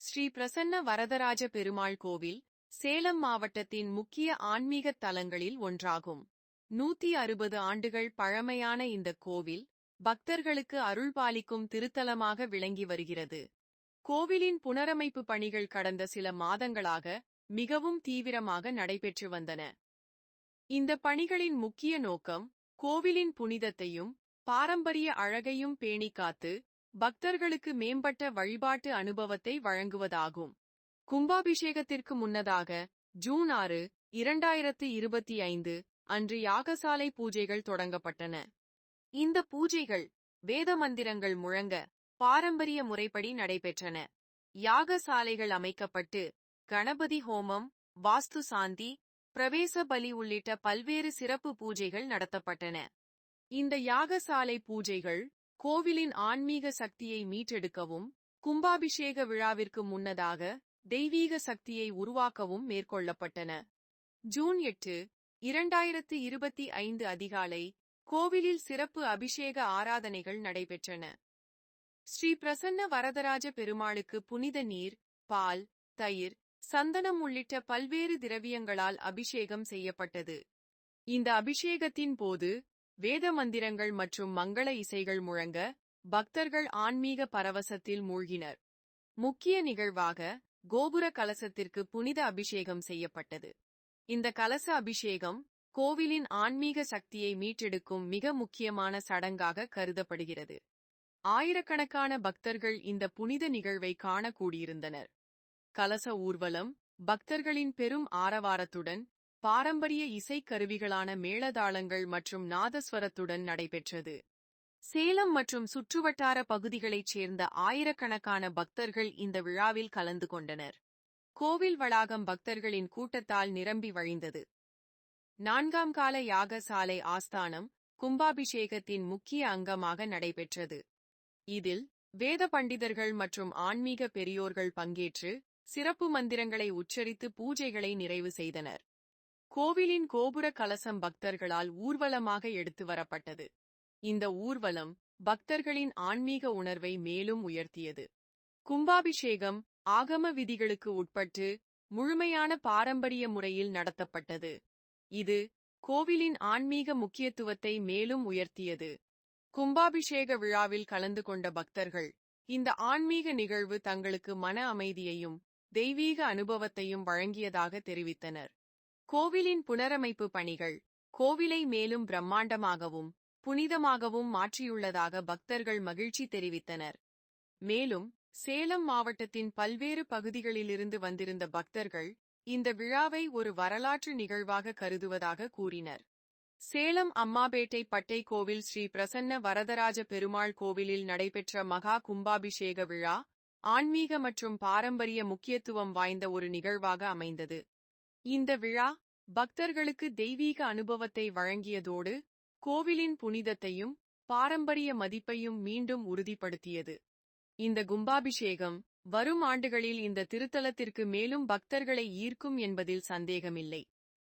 ஸ்ரீ பிரசன்ன வரதராஜ பெருமாள் கோவில் சேலம் மாவட்டத்தின் முக்கிய ஆன்மீக தலங்களில் ஒன்றாகும். நூத்தி அறுபது ஆண்டுகள் பழமையான இந்த கோவில் பக்தர்களுக்கு அருள்பாலிக்கும் திருத்தலமாக விளங்கி வருகிறது. கோவிலின் புனரமைப்பு பணிகள் கடந்த சில மாதங்களாக மிகவும் தீவிரமாக நடைபெற்று வந்தன. இந்த பணிகளின் முக்கிய நோக்கம் கோவிலின் புனிதத்தையும் பாரம்பரிய அழகையும் பேணிக்காத்து பக்தர்களுக்கு மேம்பட்ட வழிபாட்டு அனுபவத்தை வழங்குவதாகும். கும்பாபிஷேகத்திற்கு முன்னதாக ஜூன் ஆறு இரண்டாயிரத்து இருபத்தி ஐந்து அன்று யாகசாலை பூஜைகள் தொடங்கப்பட்டன. இந்த பூஜைகள் வேத மந்திரங்கள் முழங்க பாரம்பரிய முறைப்படி நடைபெற்றன. யாகசாலைகள் அமைக்கப்பட்டு கணபதி ஹோமம் வாஸ்து சாந்தி பிரவேச பலி உள்ளிட்ட பல்வேறு சிறப்பு பூஜைகள் நடத்தப்பட்டன. இந்த யாகசாலை பூஜைகள் கோவிலின் ஆன்மீக சக்தியை மீட்டெடுக்கவும் கும்பாபிஷேக விழாவிற்கு முன்னதாக தெய்வீக சக்தியை உருவாக்கவும் மேற்கொள்ளப்பட்டன. ஜூன் எட்டு இரண்டாயிரத்து இருபத்தி ஐந்து அதிகாலை கோவிலில் சிறப்பு அபிஷேக ஆராதனைகள் நடைபெற்றன. ஸ்ரீ பிரசன்ன வரதராஜ பெருமாளுக்கு புனித நீர் பால் தயிர் சந்தனம் உள்ளிட்ட பல்வேறு திரவியங்களால் அபிஷேகம் செய்யப்பட்டது. இந்த அபிஷேகத்தின் போது வேத மந்திரங்கள் மற்றும் மங்கள இசைகள் முழங்க பக்தர்கள் ஆன்மீக பரவசத்தில் மூழ்கினர். முக்கிய நிகழ்வாக கோபுர கலசத்திற்கு புனித அபிஷேகம் செய்யப்பட்டது. இந்த கலச அபிஷேகம் கோவிலின் ஆன்மீக சக்தியை மீட்டெடுக்கும் மிக முக்கியமான சடங்காக கருதப்படுகிறது. ஆயிரக்கணக்கான பக்தர்கள் இந்த புனித நிகழ்வை காண கூடியிருந்தனர். கலச ஊர்வலம் பக்தர்களின் பெரும் ஆரவாரத்துடன் பாரம்பரிய இசைக்கருவிகளான மேளதாளங்கள் மற்றும் நாதஸ்வரத்துடன் நடைபெற்றது. சேலம் மற்றும் சுற்றுவட்டார பகுதிகளைச் சேர்ந்த ஆயிரக்கணக்கான பக்தர்கள் இந்த விழாவில் கலந்து கொண்டனர். கோவில் வளாகம் பக்தர்களின் கூட்டத்தால் நிரம்பி வழிந்தது. நான்காம் கால யாகசாலை ஆஸ்தானம் கும்பாபிஷேகத்தின் முக்கிய அங்கமாக நடைபெற்றது. இதில் வேத பண்டிதர்கள் மற்றும் ஆன்மீக பெரியோர்கள் பங்கேற்று சிறப்பு மந்திரங்களை உச்சரித்து பூஜைகளை நிறைவு செய்தனர். கோவிலின் கோபுர கலசம் பக்தர்களால் ஊர்வலமாக எடுத்து வரப்பட்டது. இந்த ஊர்வலம் பக்தர்களின் ஆன்மீக உணர்வை மேலும் உயர்த்தியது. கும்பாபிஷேகம் ஆகம விதிகளுக்கு உட்பட்டு முழுமையான பாரம்பரிய முறையில் நடத்தப்பட்டது. இது கோவிலின் ஆன்மீக முக்கியத்துவத்தை மேலும் உயர்த்தியது. கும்பாபிஷேக விழாவில் கலந்து கொண்ட பக்தர்கள் இந்த ஆன்மீக நிகழ்வு தங்களுக்கு மன அமைதியையும் தெய்வீக அனுபவத்தையும் வழங்கியதாக தெரிவித்தனர். கோவிலின் புனரமைப்பு பணிகள் கோவிலை மேலும் பிரம்மாண்டமாகவும் புனிதமாகவும் மாற்றியுள்ளதாக பக்தர்கள் மகிழ்ச்சி தெரிவித்தனர். மேலும் சேலம் மாவட்டத்தின் பல்வேறு பகுதிகளிலிருந்து வந்திருந்த பக்தர்கள் இந்த விழாவை ஒரு வரலாற்று நிகழ்வாக கருதுவதாக கூறினர். சேலம் அம்மாபேட்டை பட்டை கோவில் ஸ்ரீ பிரசன்ன வரதராஜ பெருமாள் கோவிலில் நடைபெற்ற மகா கும்பாபிஷேக விழா ஆன்மீக மற்றும் பாரம்பரிய முக்கியத்துவம் வாய்ந்த ஒரு நிகழ்வாக அமைந்தது. இந்த விழா பக்தர்களுக்கு தெய்வீக அனுபவத்தை வழங்கியதோடு கோவிலின் புனிதத்தையும் பாரம்பரிய மதிப்பையும் மீண்டும் உறுதிப்படுத்தியது. இந்த கும்பாபிஷேகம் வரும் ஆண்டுகளில் இந்த திருத்தலத்திற்கு மேலும் பக்தர்களை ஈர்க்கும் என்பதில் சந்தேகமில்லை.